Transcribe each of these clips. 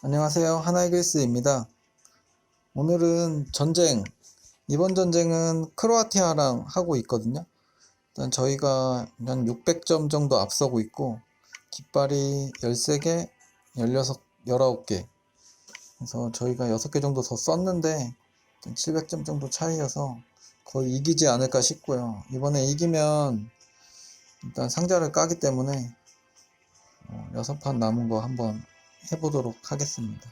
안녕하세요. 하나이글스입니다. 오늘은 전쟁, 이번 전쟁은 크로아티아랑 하고 있거든요. 일단 저희가 한 600점 정도 앞서고 있고, 깃발이 13개, 16, 19개. 그래서 저희가 6개 정도 더 썼는데, 700점 정도 차이여서 거의 이기지 않을까 싶고요. 이번에 이기면 일단 상자를 까기 때문에 어, 6판 남은 거 한번 해보도록 하겠습니다.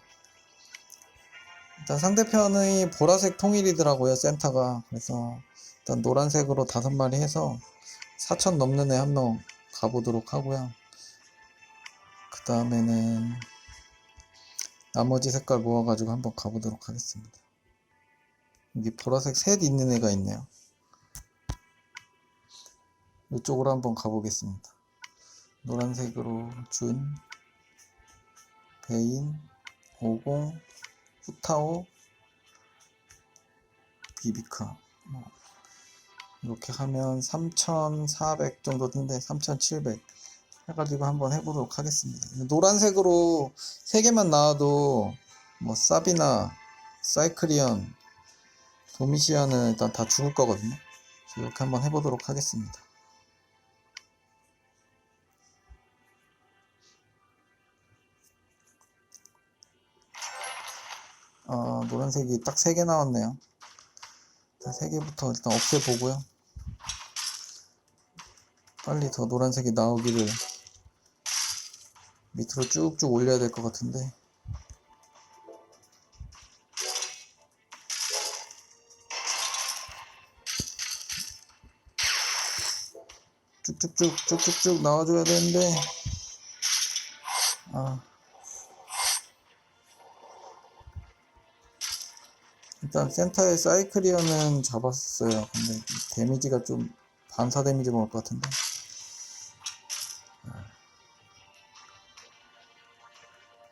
일단 상대편의 보라색 통일이더라고요, 센터가. 그래서 일단 노란색으로 다섯 마리 해서 4천 넘는 애 한 명 가보도록 하고요. 그 다음에는 나머지 색깔 모아가지고 한번 가보도록 하겠습니다. 여기 보라색 셋 있는 애가 있네요. 이쪽으로 한번 가보겠습니다. 노란색으로 준, 베인, 오공, 후타오, 비비카. 뭐 이렇게 하면 3,400 정도 든데 3,700 해가지고 한번 해보도록 하겠습니다. 노란색으로 3개만 나와도 뭐 사비나, 사이클리언, 도미시아는 일단 다 죽을 거거든요. 이렇게 한번 해보도록 하겠습니다. 어, 노란색이 딱 3개 나왔네요. 자, 3개부터 일단 없애보고요. 빨리 더 노란색이 나오기를 밑으로 쭉쭉 올려야 될 것 같은데. 쭉쭉쭉 쭉쭉쭉 나와줘야 되는데 아 일단 센터에 사이클리어는 잡았어요 근데 데미지가 좀 반사 데미지 먹을 것 같은데 아.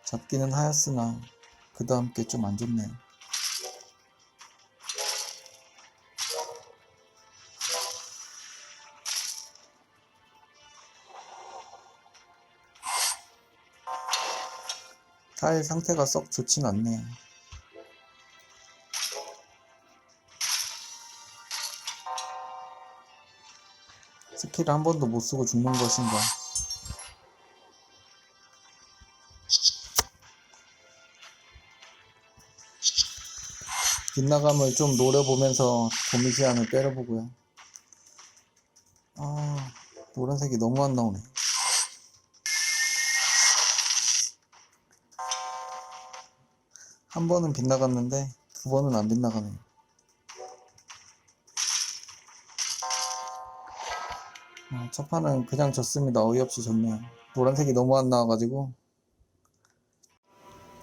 잡기는 하였으나 그 다음 게 좀 안 좋네요 타일 상태가 썩 좋진 않네요. 스킬 한 번도 못 쓰고 죽는 것인가? 빗나감을 좀 노려보면서 도미시안을 때려보고요. 아, 노란색이 너무 안 나오네. 한 번은 빗나갔는데 두 번은 안 빗나가네요. 어, 첫 판은 그냥 졌습니다. 어이없이 졌네요. 노란색이 너무 안 나와가지고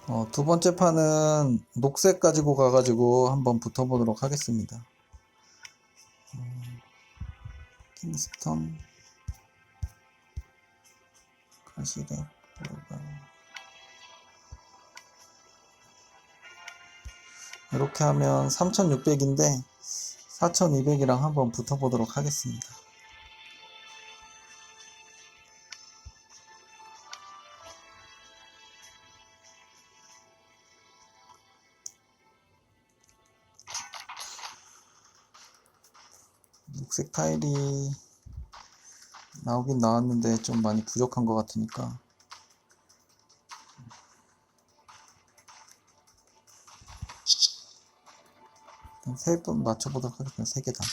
어, 두 번째 판은 녹색 가지고 가가지고 한번 붙어보도록 하겠습니다. 어, 킹스턴 뭐가 이렇게 하면 3600인데 4200이랑 한번 붙어보도록 하겠습니다. 녹색 타일이 나오긴 나왔는데 좀 많이 부족한 것 같으니까 세 번 맞춰보도록 하겠습니다. 세 개 다.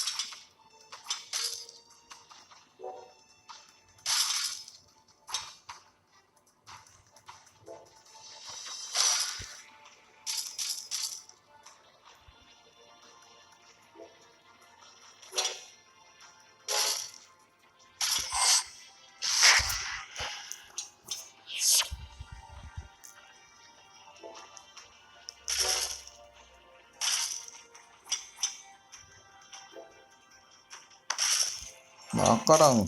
아까랑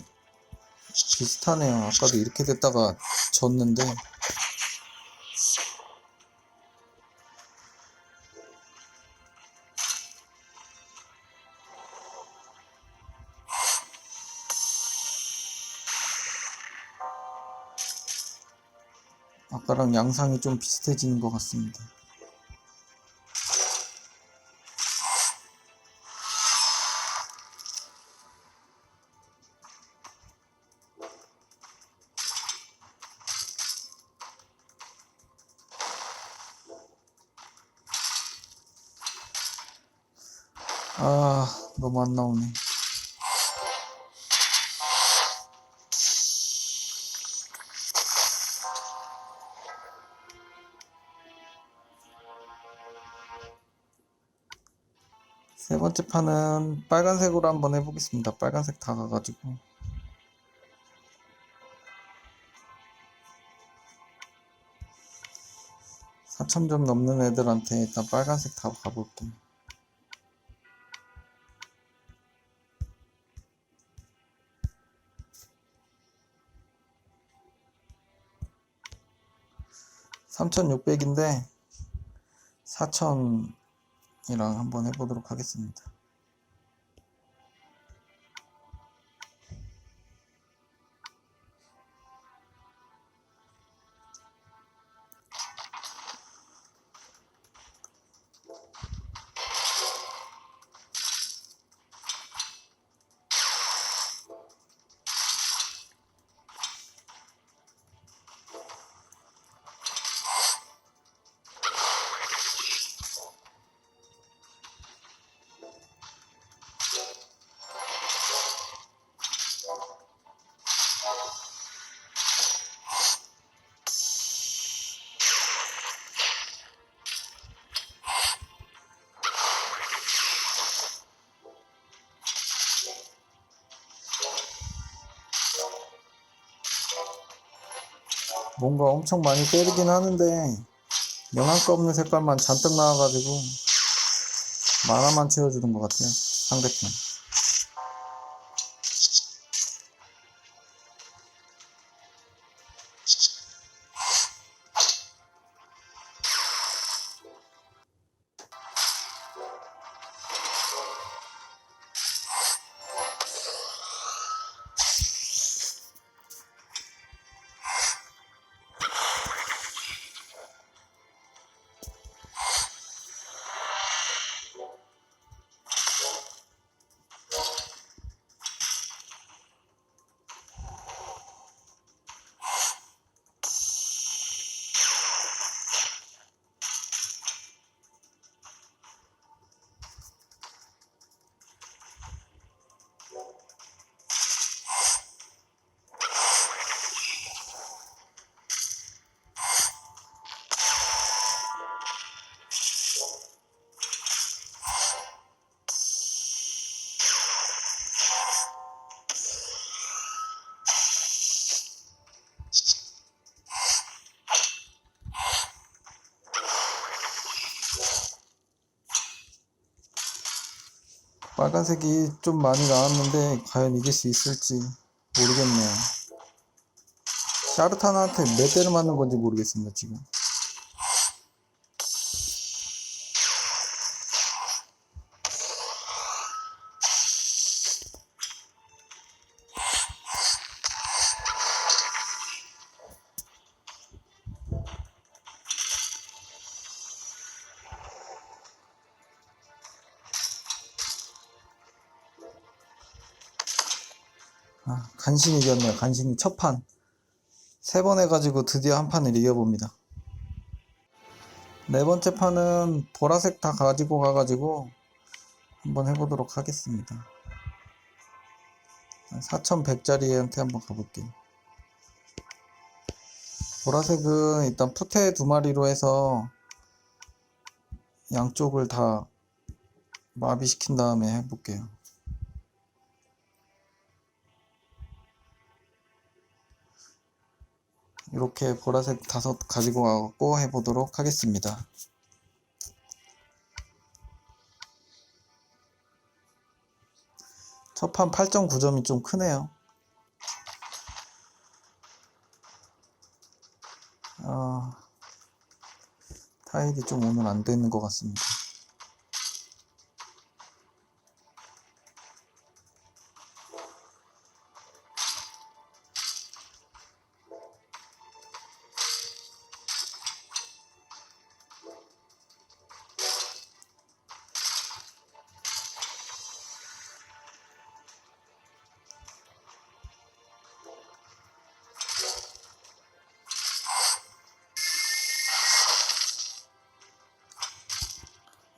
비슷하네요. 아까도 이렇게 됐다가 졌는데 아까랑 양상이 좀 비슷해지는 것 같습니다. 아 너무 안 나오네. 세 번째 판은 빨간색으로 한번 해보겠습니다. 빨간색 다 가가지고. 4,000점 넘는 애들한테 일단 빨간색 다 가볼게요. 3600인데 4000이랑 한번 해보도록 하겠습니다. 뭔가 엄청 많이 때리긴 하는데 영양가 없는 색깔만 잔뜩 나와가지고 만화만 채워주는 것 같아요 상대편 빨간색이 좀 많이 나왔는데 과연 이길 수 있을지 모르겠네요. 샤르타나한테 몇 대를 맞는 건지 모르겠습니다 지금 아, 간신히 이겼네요. 간신히 첫 판. 세 번 해가지고 드디어 한 판을 이겨봅니다. 네 번째 판은 보라색 다 가지고 가가지고 한번 해보도록 하겠습니다. 4100짜리한테 한번 가볼게요. 보라색은 일단 푸테 두 마리로 해서 양쪽을 다 마비시킨 다음에 해볼게요. 이렇게 보라색 다섯 가지고 와갖고 해보도록 하겠습니다. 첫 판 8.9점이 좀 크네요. 아, 타일이 좀 오늘 안 되는 것 같습니다.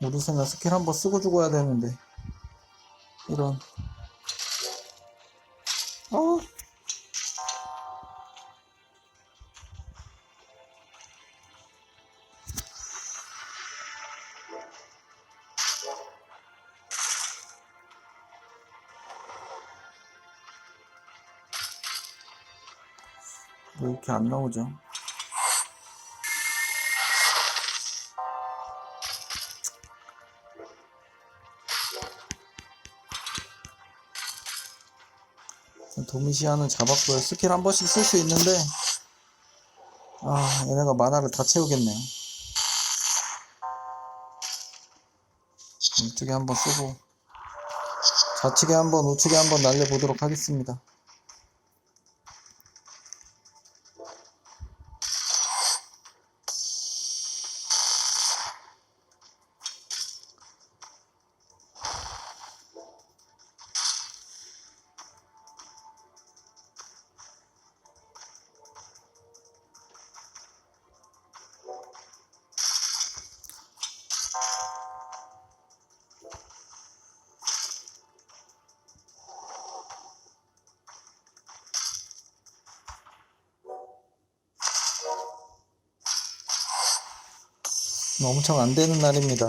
우리 생각 스킬 한번 쓰고 죽어야 되는데. 이런. 어. 왜 이렇게 안 나오죠? 도미시아는 잡았고요. 스킬 한 번씩 쓸 수 있는데, 아, 얘네가 만화를 다 채우겠네요. 이쪽에 한번 쓰고, 좌측에 한번, 우측에 한번 날려보도록 하겠습니다. 엄청 안 되는 날입니다.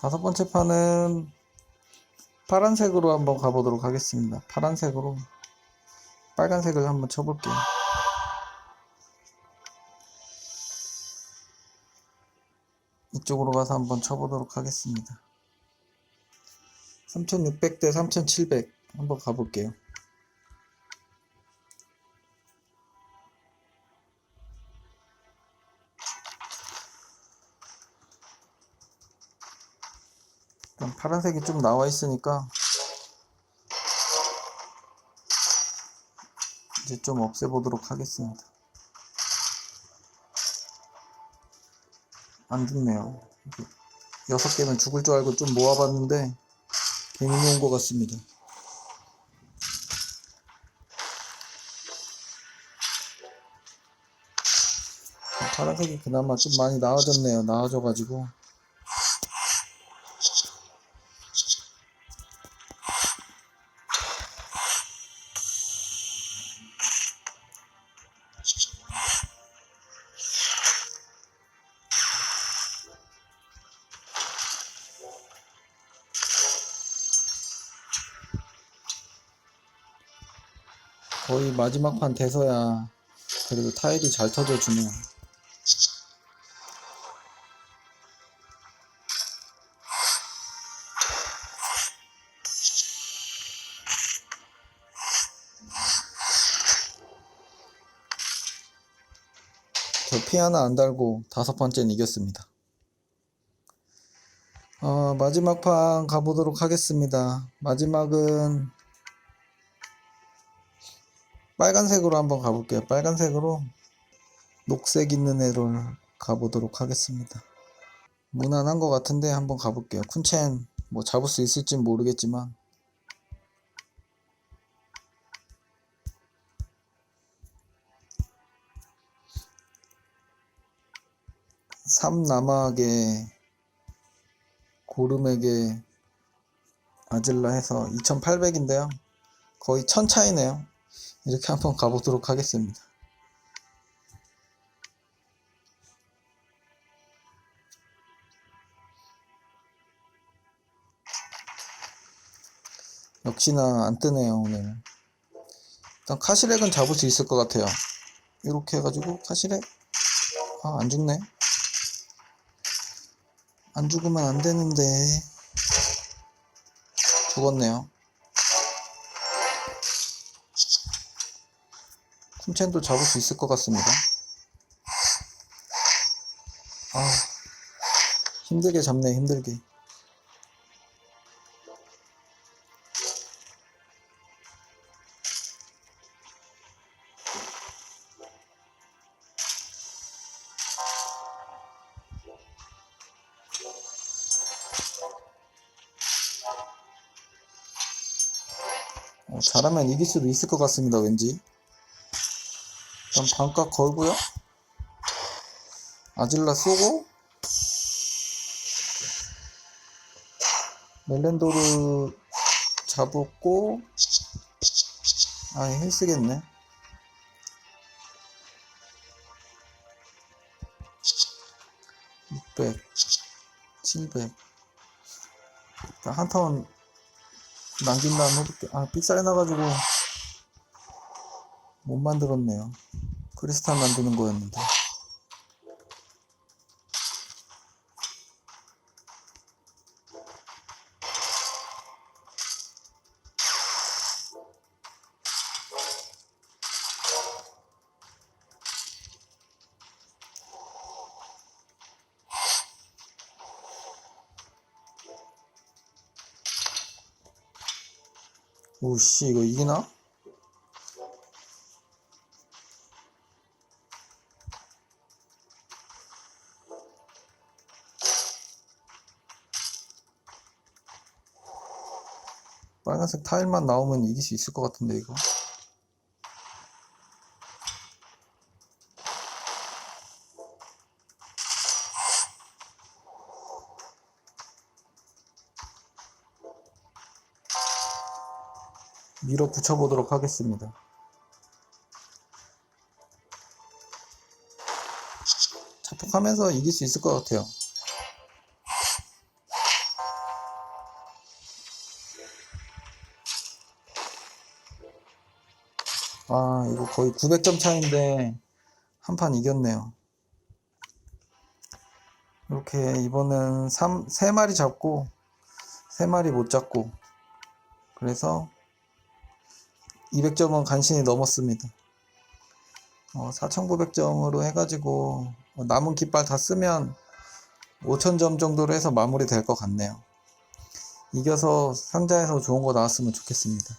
다섯 번째 판은 파란색으로 한번 가보도록 하겠습니다. 파란색으로 빨간색을 한번 쳐볼게요. 이쪽으로 가서 한번 쳐보도록 하겠습니다. 3600 대 3700 한번 가볼게요. 파란색이 좀 나와 있으니까 이제 좀 없애보도록 하겠습니다. 안 죽네요. 여섯 개는 죽을 줄 알고 좀 모아봤는데 괜히 모은 것 같습니다. 파란색이 그나마 좀 많이 나아졌네요. 나아져가지고 거의 마지막 판 돼서야 그래도 타일이 잘 터져주네요. 저피 하나 안 달고 다섯 번째는 이겼습니다. 어, 마지막 판 가보도록 하겠습니다. 마지막은 빨간색으로 한번 가볼게요. 빨간색으로 녹색 있는 애를 가보도록 하겠습니다. 무난한 것 같은데 한번 가볼게요. 쿤첸 뭐 잡을 수 있을진 모르겠지만 삼남하게 고름에게 아질라 해서 2800인데요. 거의 천 차이네요. 이렇게 한번 가보도록 하겠습니다. 역시나 안 뜨네요, 오늘. 일단 카시렉은 잡을 수 있을 것 같아요. 이렇게 해가지고 카시렉 아, 안 죽네. 안 죽으면 안 되는데. 죽었네요. 쿰첸도 잡을 수 있을 것 같습니다. 아, 힘들게 잡네, 힘들게. 어, 잘하면 이길 수도 있을 것 같습니다, 왠지. 일단 반값 걸고요. 아질라 쏘고 멜렌도르 잡고 아 헬스겠네. 600, 700. 일단 한턴 남긴 다음 해볼게. 아, 삑사리 나가지고 못 만들었네요. 크리스탈 만드는 거였는데. 오씨, 이거 이기나? 빨간색 타일만 나오면 이길 수 있을 것 같은데, 이거. 밀어 붙여보도록 하겠습니다. 자폭하면서 이길 수 있을 것 같아요. 아, 이거 거의 900점 차인데 한 판 이겼네요. 이렇게 이번엔 3, 3마리 잡고 3마리 못 잡고 그래서 200점은 간신히 넘었습니다. 어, 4,900점으로 해가지고 어, 남은 깃발 다 쓰면 5,000점 정도로 해서 마무리 될 것 같네요. 이겨서 상자에서 좋은 거 나왔으면 좋겠습니다.